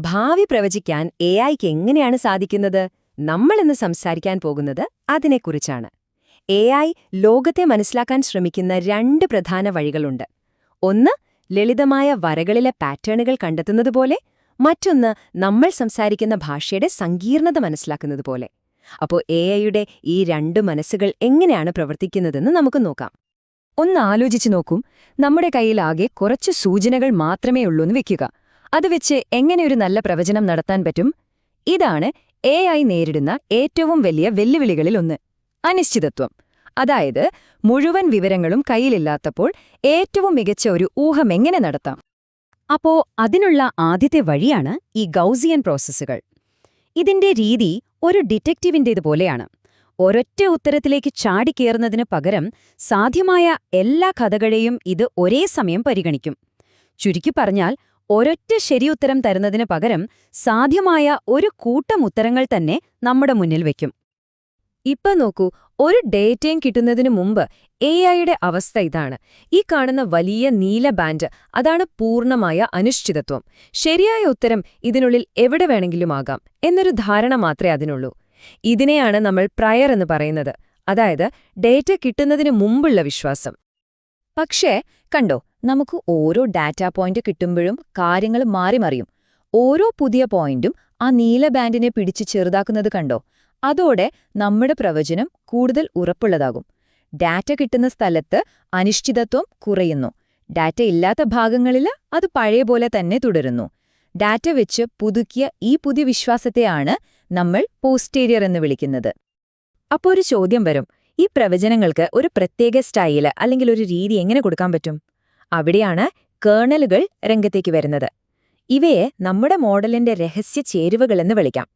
ഭാവി പ്രവചിക്കാൻ എ ഐക്ക് എങ്ങനെയാണ് സാധിക്കുന്നത്? നമ്മളിന്ന് സംസാരിക്കാൻ പോകുന്നത് അതിനെക്കുറിച്ചാണ്. എ ഐ ലോകത്തെ മനസ്സിലാക്കാൻ ശ്രമിക്കുന്ന രണ്ട് പ്രധാന വഴികളുണ്ട്. ഒന്ന് ലളിതമായ വരകളിലെ പാറ്റേണുകൾ കണ്ടെത്തുന്നതുപോലെ മറ്റൊന്ന് നമ്മൾ സംസാരിക്കുന്ന ഭാഷയുടെ സങ്കീർണത മനസ്സിലാക്കുന്നതുപോലെ. അപ്പോൾ എ ഐയുടെ ഈ രണ്ട് മനസ്സുകൾ എങ്ങനെയാണ് പ്രവർത്തിക്കുന്നതെന്ന് നമുക്ക് നോക്കാം. ഒന്ന് ആലോചിച്ചു നോക്കും. നമ്മുടെ കയ്യിലാകെ കുറച്ച് സൂചനകൾ മാത്രമേ ഉള്ളൂന്ന് വെക്കുക. അത് വെച്ച് എങ്ങനെ ഒരു നല്ല പ്രവചനം നടത്താൻ പറ്റും? ഇതാണ് എ ഐ നേരിടുന്ന ഏറ്റവും വലിയ വെല്ലുവിളികളിൽ ഒന്ന് അനിശ്ചിതത്വം. അതായത് മുഴുവൻ വിവരങ്ങളും കയ്യിലില്ലാത്തപ്പോൾ ഏറ്റവും മികച്ച ഒരു ഊഹം എങ്ങനെ നടത്താം? അപ്പോ അതിനുള്ള ആദ്യത്തെ വഴിയാണ് ഈ ഗൗസിയൻ പ്രോസസ്സുകൾ. ഇതിന്റെ രീതി ഒരു ഡിറ്റക്റ്റീവിന്റേതുപോലെയാണ് ഒരൊറ്റ ഉത്തരത്തിലേക്ക് ചാടിക്കേറുന്നതിന് പകരം സാധ്യമായ എല്ലാ കഥകളെയും ഇത് ഒരേ സമയം പരിഗണിക്കും. ചുരുക്കി പറഞ്ഞാൽ ഒരൊറ്റ ശരിയുത്തരം തരുന്നതിന് പകരം സാധ്യമായ ഒരു കൂട്ടം ഉത്തരങ്ങൾ തന്നെ നമ്മുടെ മുന്നിൽ വയ്ക്കും ഇപ്പൊ നോക്കൂ ഒരു ഡേറ്റയും കിട്ടുന്നതിന് മുമ്പ് എ ഐയുടെ അവസ്ഥ ഇതാണ്. ഈ കാണുന്ന വലിയ നീല ബാൻഡ് അതാണ് പൂർണമായ അനിശ്ചിതത്വം. ശരിയായ ഉത്തരം ഇതിനുള്ളിൽ എവിടെ വേണമെങ്കിലും ആകാം എന്നൊരു ധാരണ മാത്രമേ അതിനുള്ളൂ. ഇതിനെയാണ് നമ്മൾ പ്രയർ എന്ന് പറയുന്നത്. അതായത് ഡേറ്റ കിട്ടുന്നതിന് മുമ്പുള്ള വിശ്വാസം. പക്ഷേ കണ്ടോ നമുക്ക് ഓരോ ഡാറ്റാ പോയിന്റ് കിട്ടുമ്പോഴും കാര്യങ്ങൾ മാറി മറിയും. ഓരോ പുതിയ പോയിന്റും ആ നീല ബാൻഡിനെ പിടിച്ച് ചെറുതാക്കുന്നത് കണ്ടോ? അതോടെ നമ്മുടെ പ്രവചനം കൂടുതൽ ഉറപ്പുള്ളതാകും. ഡാറ്റ കിട്ടുന്ന സ്ഥലത്ത് അനിശ്ചിതത്വം കുറയുന്നു. ഡാറ്റ ഇല്ലാത്ത ഭാഗങ്ങളിൽ അത് പഴയ പോലെ തന്നെ തുടരുന്നു. ഡാറ്റ വെച്ച് പുതുക്കിയ ഈ പുതിയ വിശ്വാസത്തെയാണ് നമ്മൾ പോസ്റ്റേരിയർ എന്ന് വിളിക്കുന്നത്. അപ്പോൾ ഒരു ചോദ്യം വരും. ഈ പ്രവചനങ്ങൾക്ക് ഒരു പ്രത്യേക സ്റ്റൈൽ അല്ലെങ്കിൽ ഒരു രീതി എങ്ങനെ കൊടുക്കാൻ പറ്റും? അവിടെയാണ് കേണലുകൾ രംഗത്തേക്ക് വരുന്നത്. ഇവയെ നമ്മുടെ മോഡലിന്റെ രഹസ്യ ചേരുവകളെന്ന് വിളിക്കാം.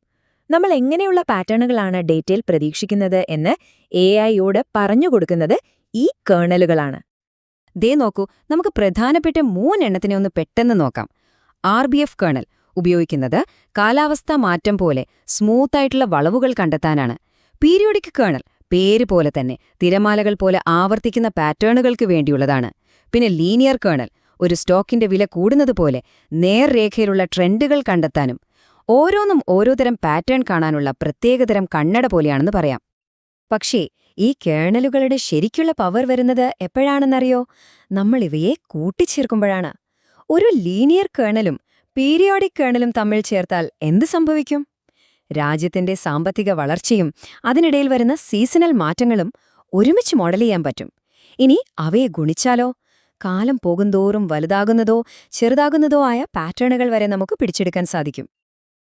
നമ്മൾ എങ്ങനെയുള്ള പാറ്റേണുകളാണ് ഡേറ്റയിൽ പ്രതീക്ഷിക്കുന്നത് എന്ന് എ ഐയോട് പറഞ്ഞുകൊടുക്കുന്നത് ഈ കേണലുകളാണ് ദേ നോക്കൂ നമുക്ക് പ്രധാനപ്പെട്ട മൂന്നെണ്ണത്തിനെ ഒന്ന് പെട്ടെന്ന് നോക്കാം. ആർ ബി എഫ് കേണൽ ഉപയോഗിക്കുന്നത് കാലാവസ്ഥാ മാറ്റം പോലെ സ്മൂത്തായിട്ടുള്ള വളവുകൾ കണ്ടെത്താനാണ്. പീരിയോഡിക് കേണൽ പേര് പോലെ തന്നെ തിരമാലകൾ പോലെ ആവർത്തിക്കുന്ന പാറ്റേണുകൾക്ക് വേണ്ടിയുള്ളതാണ്. പിന്നെ ലീനിയർ കേണൽ ഒരു സ്റ്റോക്കിന്റെ വില കൂടുന്നതുപോലെ നേർരേഖയിലുള്ള ട്രെൻഡുകൾ കണ്ടെത്താനും ഓരോന്നും ഓരോതരം പാറ്റേൺ കാണാനുള്ള പ്രത്യേകതരം കണ്ണട പോലെയാണെന്ന് പറയാം. പക്ഷേ ഈ കേണലുകളുടെ ശരിക്കുള്ള പവർ വരുന്നത് എപ്പോഴാണെന്നറിയോ? നമ്മൾ ഇവയെ കൂട്ടിച്ചേർക്കുമ്പോഴാണ്. ഒരു ലീനിയർ കേണലും പീരിയോഡിക് കേണലും തമ്മിൽ ചേർത്താൽ എന്ത് സംഭവിക്കും? രാജ്യത്തിന്റെ സാമ്പത്തിക വളർച്ചയും അതിനിടയിൽ വരുന്ന സീസണൽ മാറ്റങ്ങളും ഒരുമിച്ച് മോഡൽ ചെയ്യാൻ പറ്റും. ഇനി അവയെ ഗുണിച്ചാലോ? കാലം പോകുന്തോറും വലുതാകുന്നതോ ചെറുതാകുന്നതോ ആയ പാറ്റേണുകൾ വരെ നമുക്ക് പിടിച്ചെടുക്കാൻ സാധിക്കും.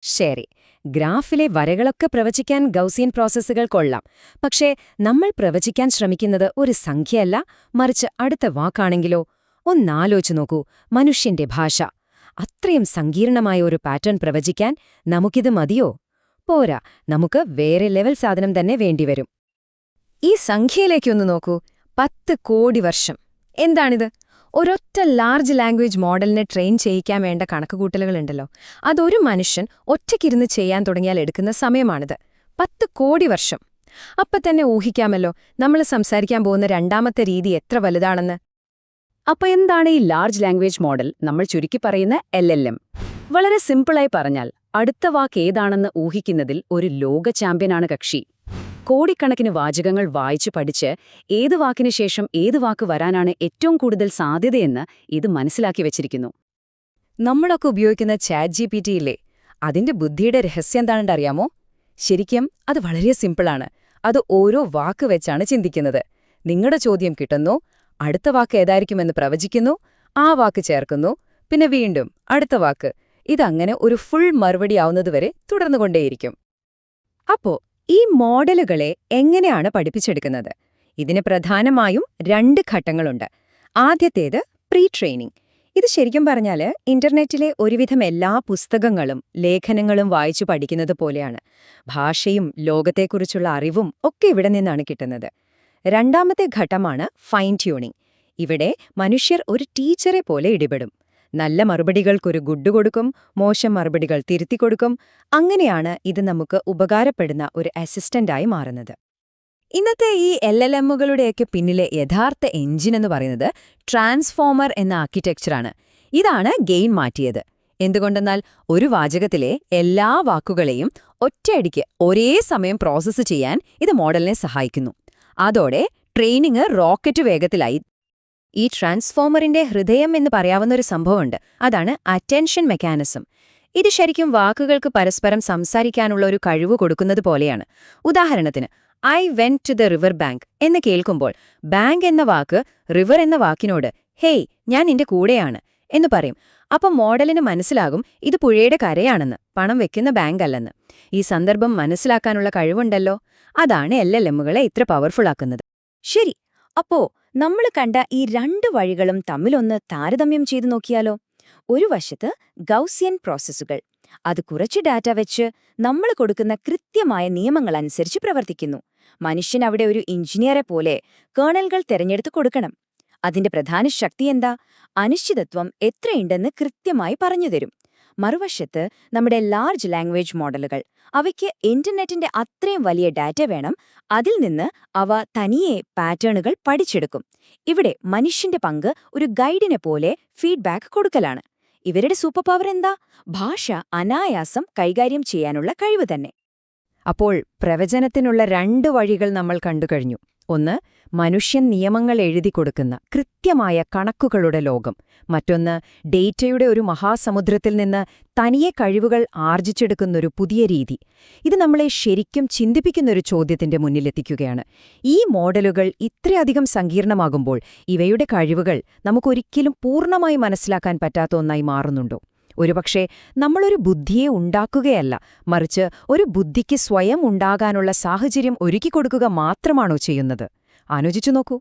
ശരി ഗ്രാഫിലെ വരകളൊക്കെ പ്രവചിക്കാൻ ഗൗസിയൻ പ്രോസസ്സുകൾ കൊള്ളാം. പക്ഷേ നമ്മൾ പ്രവചിക്കാൻ ശ്രമിക്കുന്നത് ഒരു സംഖ്യയല്ല മറിച്ച് അടുത്ത വാക്കാണെങ്കിലോ? ഒന്നാലോചിച്ചു നോക്കൂ മനുഷ്യന്റെ ഭാഷ. അത്രയും സങ്കീർണമായ ഒരു പാറ്റേൺ പ്രവചിക്കാൻ നമുക്കിത് മതിയോ? പോരാ. നമുക്ക് വേറെ ലെവൽ സാധനം തന്നെ വേണ്ടിവരും. ഈ സംഖ്യയിലേക്കൊന്ന് നോക്കൂ. പത്ത് കോടി വർഷം. എന്താണിത്? ഒരൊറ്റ ലാർജ് ലാംഗ്വേജ് മോഡലിനെ ട്രെയിൻ ചെയ്യിക്കാൻ വേണ്ട കണക്കുകൂട്ടലുകളുണ്ടല്ലോ. അതൊരു മനുഷ്യൻ ഒറ്റയ്ക്കിരുന്ന് ചെയ്യാൻ തുടങ്ങിയാൽ എടുക്കുന്ന സമയമാണിത്. പത്ത് കോടി വർഷം. അപ്പൊ തന്നെ ഊഹിക്കാമല്ലോ നമ്മൾ സംസാരിക്കാൻ പോകുന്ന രണ്ടാമത്തെ രീതി എത്ര വലുതാണെന്ന്. അപ്പൊ എന്താണ് ഈ ലാർജ് ലാംഗ്വേജ് മോഡൽ നമ്മൾ ചുരുക്കി പറയുന്ന എൽ വളരെ സിമ്പിളായി പറഞ്ഞാൽ അടുത്ത വാക്ക് ഏതാണെന്ന് ഊഹിക്കുന്നതിൽ ഒരു ലോക ചാമ്പ്യനാണ് കക്ഷി. കോടിക്കണക്കിന് വാചകങ്ങൾ വായിച്ചു പഠിച്ച് ഏത് വാക്കിനു ശേഷം ഏത് വാക്ക് വരാനാണ് ഏറ്റവും കൂടുതൽ സാധ്യതയെന്ന് ഇത് മനസ്സിലാക്കി വച്ചിരിക്കുന്നു. നമ്മളൊക്കെ ഉപയോഗിക്കുന്ന ചാറ്റ് ജി പി ടിയില്ലേ അതിന്റെ ബുദ്ധിയുടെ രഹസ്യം എന്താണെന്ന് അറിയാമോ? ശരിക്കും അത് വളരെ സിമ്പിളാണ്. അത് ഓരോ വാക്ക് വെച്ചാണ് ചിന്തിക്കുന്നത്. നിങ്ങളുടെ ചോദ്യം കിട്ടുന്നു അടുത്ത വാക്ക് ഏതായിരിക്കുമെന്ന് പ്രവചിക്കുന്നു ആ വാക്ക് ചേർക്കുന്നു പിന്നെ വീണ്ടും അടുത്ത വാക്ക്. ഇതങ്ങനെ ഒരു ഫുൾ മറുപടിയാവുന്നതുവരെ തുടർന്നുകൊണ്ടേയിരിക്കും. അപ്പോ ഈ മോഡലുകളെ എങ്ങനെയാണ് പഠിപ്പിച്ചെടുക്കുന്നത്? ഇതിന് പ്രധാനമായും രണ്ട് ഘട്ടങ്ങളുണ്ട്. ആദ്യത്തേത് പ്രീ ട്രെയിനിങ് ഇത് ശരിക്കും പറഞ്ഞാൽ ഇന്റർനെറ്റിലെ ഒരുവിധം എല്ലാ പുസ്തകങ്ങളും ലേഖനങ്ങളും വായിച്ചു പഠിക്കുന്നത് പോലെയാണ്. ഭാഷയും ലോകത്തെക്കുറിച്ചുള്ള അറിവും ഒക്കെ ഇവിടെ നിന്നാണ് കിട്ടുന്നത്. രണ്ടാമത്തെ ഘട്ടമാണ് ഫൈൻ ട്യൂണിംഗ് ഇവിടെ മനുഷ്യർ ഒരു ടീച്ചറെ പോലെ ഇടപെടും. നല്ല മറുപടികൾക്കൊരു ഗുഡ് കൊടുക്കും മോശം മറുപടികൾ തിരുത്തി കൊടുക്കും. അങ്ങനെയാണ് ഇത് നമുക്ക് ഉപകാരപ്പെടുന്ന ഒരു അസിസ്റ്റന്റായി മാറുന്നത്. ഇന്നത്തെ ഈ എൽ എൽ എമ്മുകളുടെയൊക്കെ പിന്നിലെ യഥാർത്ഥ എഞ്ചിൻ എന്ന് പറയുന്നത് ട്രാൻസ്ഫോമർ എന്ന ആർക്കിടെക്ചറാണ്. ഇതാണ് ഗെയിൻ മാറ്റിയത്. എന്തുകൊണ്ടെന്നാൽ ഒരു വാചകത്തിലെ എല്ലാ വാക്കുകളെയും ഒറ്റയടിക്ക് ഒരേ സമയം പ്രോസസ്സ് ചെയ്യാൻ ഇത് മോഡലിനെ സഹായിക്കുന്നു. അതോടെ ട്രെയിനിങ് റോക്കറ്റ് വേഗത്തിലായി ഈ ട്രാൻസ്ഫോമറിന്റെ ഹൃദയം എന്ന് പറയാവുന്ന ഒരു സംഭവമുണ്ട്. അതാണ് അറ്റൻഷൻ മെക്കാനിസം. ഇത് ശരിക്കും വാക്കുകൾക്ക് പരസ്പരം സംസാരിക്കാനുള്ള ഒരു കഴിവ് കൊടുക്കുന്നത് പോലെയാണ്. ഉദാഹരണത്തിന് I went to the river bank എന്ന് കേൾക്കുമ്പോൾ ബാങ്ക് എന്ന വാക്ക് റിവർ എന്ന വാക്കിനോട് ഹേയ് ഞാൻ നിന്റെ കൂടെയാണ് എന്ന് പറയും. അപ്പം മോഡലിന് മനസ്സിലാകും ഇത് പുഴയുടെ കരയാണെന്ന് പണം വെക്കുന്ന ബാങ്ക് അല്ലെന്ന് ഈ സന്ദർഭം മനസ്സിലാക്കാനുള്ള കഴിവുണ്ടല്ലോ. അതാണ് എൽ എൽ എമ്മുകളെ ഇത്ര പവർഫുൾ ആക്കുന്നത്. ശരി അപ്പോ നമ്മൾ കണ്ട ഈ രണ്ട് വഴികളും തമ്മിലൊന്ന് താരതമ്യം ചെയ്തു നോക്കിയാലോ? ഒരു വശത്ത് ഗൗസിയൻ പ്രോസസ്സുകൾ. അത് കുറച്ച് ഡാറ്റ വെച്ച് നമ്മൾ കൊടുക്കുന്ന കൃത്യമായ നിയമങ്ങൾ അനുസരിച്ച് പ്രവർത്തിക്കുന്നു. മനുഷ്യൻ അവിടെ ഒരു എഞ്ചിനീയറെ പോലെ കേണലുകൾ തിരഞ്ഞെടുത്ത് കൊടുക്കണം. അതിന്റെ പ്രധാന ശക്തി എന്താ? അനിശ്ചിതത്വം എത്രയുണ്ടെന്ന് കൃത്യമായി പറഞ്ഞുതരും മറുവശത്ത് നമ്മുടെ ലാർജ് ലാംഗ്വേജ് മോഡലുകൾ അവയ്ക്ക് ഇന്റർനെറ്റിന്റെ അത്രയും വലിയ ഡാറ്റ വേണം അതിൽ നിന്ന് അവ തനിയെ പാറ്റേണുകൾ പഠിച്ചെടുക്കും. ഇവിടെ മനുഷ്യന്റെ പങ്ക് ഒരു ഗൈഡിനെ പോലെ ഫീഡ്ബാക്ക് കൊടുക്കലാണ്. ഇവരുടെ സൂപ്പർ പവർ എന്താ? ഭാഷ അനായാസം കൈകാര്യം ചെയ്യാനുള്ള കഴിവ് തന്നെ. അപ്പോൾ പ്രവചനത്തിനുള്ള രണ്ട് വഴികൾ നമ്മൾ കണ്ടുകഴിഞ്ഞു ഒന്ന് മനുഷ്യൻ നിയമങ്ങൾ എഴുതി കൊടുക്കുന്ന കൃത്യമായ കണക്കുകളുടെ ലോകം. മറ്റൊന്ന് ഡേറ്റയുടെ ഒരു മഹാസമുദ്രത്തിൽ നിന്ന് തനിയെ കഴിവുകൾ ആർജിച്ചെടുക്കുന്നൊരു പുതിയ രീതി. ഇത് നമ്മളെ ശരിക്കും ചിന്തിപ്പിക്കുന്നൊരു ചോദ്യത്തിന്റെ മുന്നിലെത്തിക്കുകയാണ്. ഈ മോഡലുകൾ ഇത്രയധികം സങ്കീർണമാകുമ്പോൾ ഇവയുടെ കഴിവുകൾ നമുക്കൊരിക്കലും പൂർണമായി മനസ്സിലാക്കാൻ പറ്റാത്ത ഒന്നായി മാറുന്നുണ്ടോ? ഒരുപക്ഷെ നമ്മളൊരു ബുദ്ധിയെ ഉണ്ടാക്കുകയല്ല മറിച്ച് ഒരു ബുദ്ധിക്ക് സ്വയം ഉണ്ടാകാനുള്ള സാഹചര്യം ഒരുക്കിക്കൊടുക്കുക മാത്രമാണോ ചെയ്യുന്നത്? ആലോചിച്ചു നോക്കൂ.